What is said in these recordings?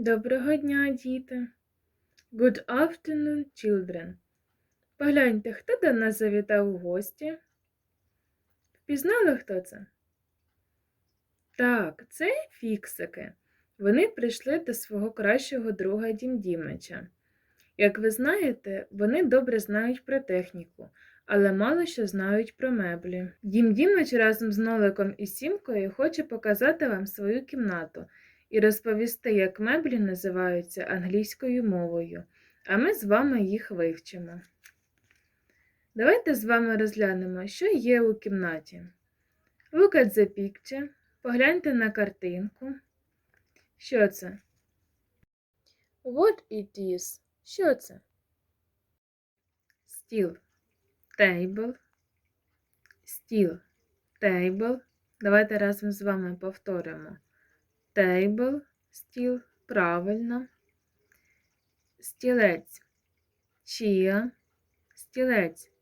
Доброго дня, діти. Good afternoon, children. Погляньте, хто до нас завітав у гості? Впізнали, хто це? Так, це фіксики. Вони прийшли до свого кращого друга Дім Дімича. Як ви знаєте, вони добре знають про техніку, але мало що знають про меблі. Дім Дімич разом з Ноликом і Сімкою хоче показати вам свою кімнату і розповісти, як меблі називаються англійською мовою, а ми з вами їх вивчимо. Давайте з вами розглянемо, що є у кімнаті. Look at the picture. Погляньте на картинку. Що це? What it is? Що це? Стіл. Table. Стіл. Table. Давайте разом з вами повторимо. Table. Стіл. Правильно. Стілець. Чия. Стілець.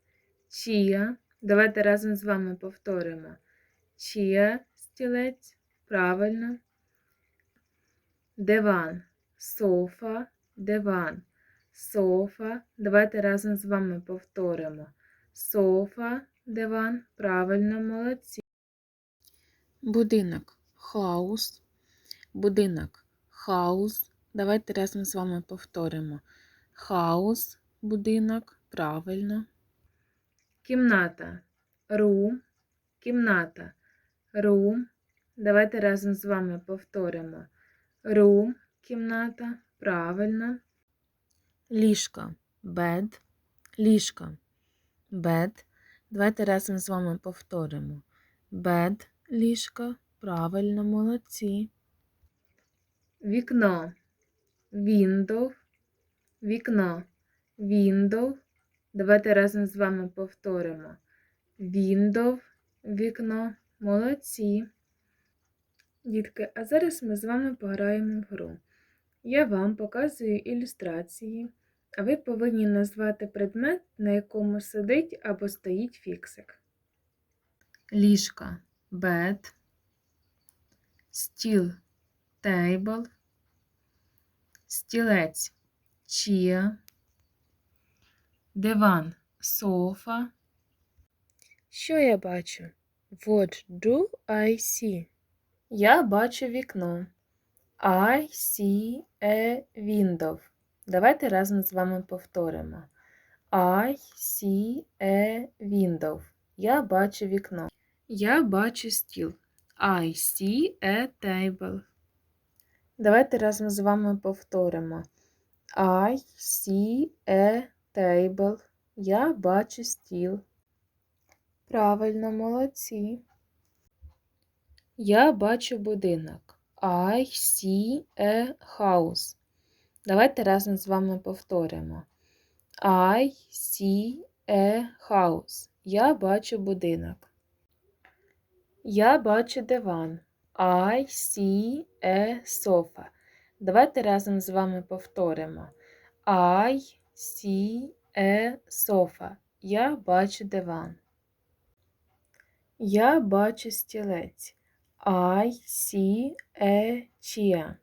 Чия. Давайте разом з вами повторимо. Чия. Стілець. Правильно. Диван. Софа. Диван. Софа. Давайте разом з вами повторимо. Софа, диван. Правильно, молодці. Будинок. Хаус. Будинок. Хаус. Давайте разом з вами повторимо. Хаус. Будинок. Правильно. Кімната. Рум. Кімната. Рум. Давайте разом з вами повторимо. Рум. Кімната. Правильно. Ліжка. Бед. Ліжка. Бед. Давайте разом з вами повторимо. Бед. Ліжка. Правильно, молодці. Вікно. Віндов. Вікно. Віндов. Давайте разом з вами повторимо. Віндов. Вікно. Молодці. Дітки, а зараз ми з вами пограємо в гру. Я вам показую ілюстрації, а ви повинні назвати предмет, на якому сидить або стоїть фіксик. Ліжка bed, стіл table, стілець chair, диван софа. Що я бачу? What do I see? Я бачу вікно. I see a window. Давайте разом з вами повторимо. I see a window. Я бачу вікно. Я бачу стіл. I see a table. Давайте разом з вами повторимо. I see a table. Я бачу стіл. Правильно, молодці. Я бачу будинок. I see a house. Давайте разом з вами повторимо. I see a house. Я бачу будинок. Я бачу диван. I see a sofa. Давайте разом з вами повторимо. I see a sofa. Я бачу диван. Я бачу стілець. I see a chair.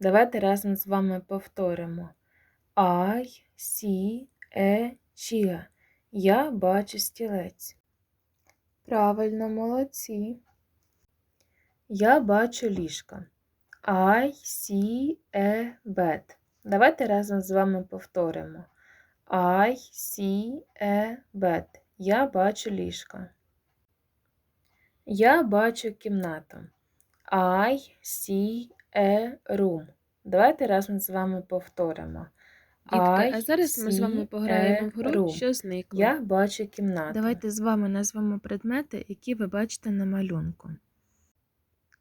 Давайте разом з вами повторимо. I see a chair. Я бачу стілець. Правильно, молодці. Я бачу ліжко. I see a bed. Давайте разом з вами повторимо. I see a bed. Я бачу ліжко. Я бачу кімнату. I see a room. Давайте разом з вами повторимо. Дітки, а зараз ми з вами пограємо в гру, що зникло. Я бачу кімнату. Давайте з вами назвемо предмети, які ви бачите на малюнку.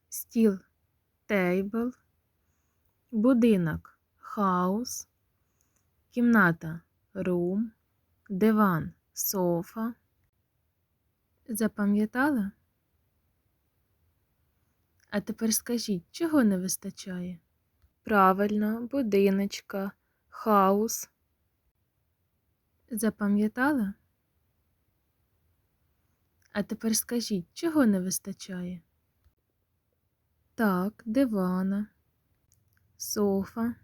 Стіл table, будинок house, кімната room, диван sofa. Запам'ятали? А тепер скажіть, чого не вистачає? Правильно, будиночка, хаус. Запам'ятали? А тепер скажіть, чого не вистачає? Так, дивана. Софа.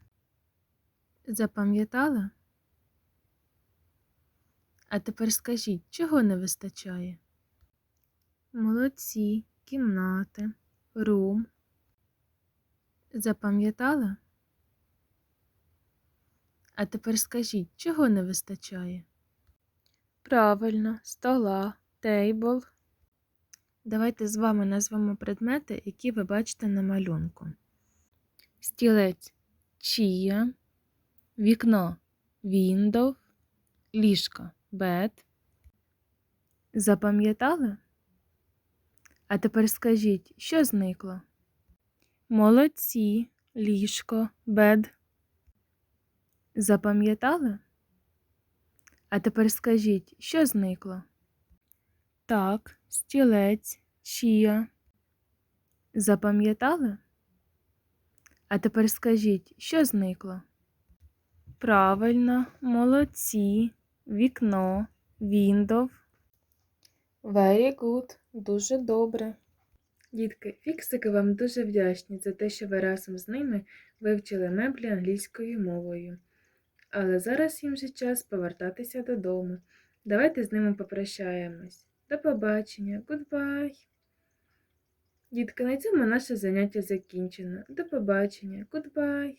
Запам'ятала? А тепер скажіть, чого не вистачає? Молодці, кімнати, рум. Запам'ятала? А тепер скажіть, чого не вистачає? Правильно, стола, тейбл. Давайте з вами назвемо предмети, які ви бачите на малюнку. Стілець чія, вікно window, ліжко bed. Запам'ятали? А тепер скажіть, що зникло? Молодці, ліжко, бед. Запам'ятали? А тепер скажіть, що зникло? Так, стілець, чия. Запам'ятали? А тепер скажіть, що зникло? Правильно, молодці, вікно, віндов. Very good, дуже добре. Дітки, фіксики вам дуже вдячні за те, що ви разом з ними вивчили меблі англійською мовою. Але зараз їм вже час повертатися додому. Давайте з ними попрощаємось. До побачення, goodbye. Дітки, на цьому наше заняття закінчено. До побачення, goodbye.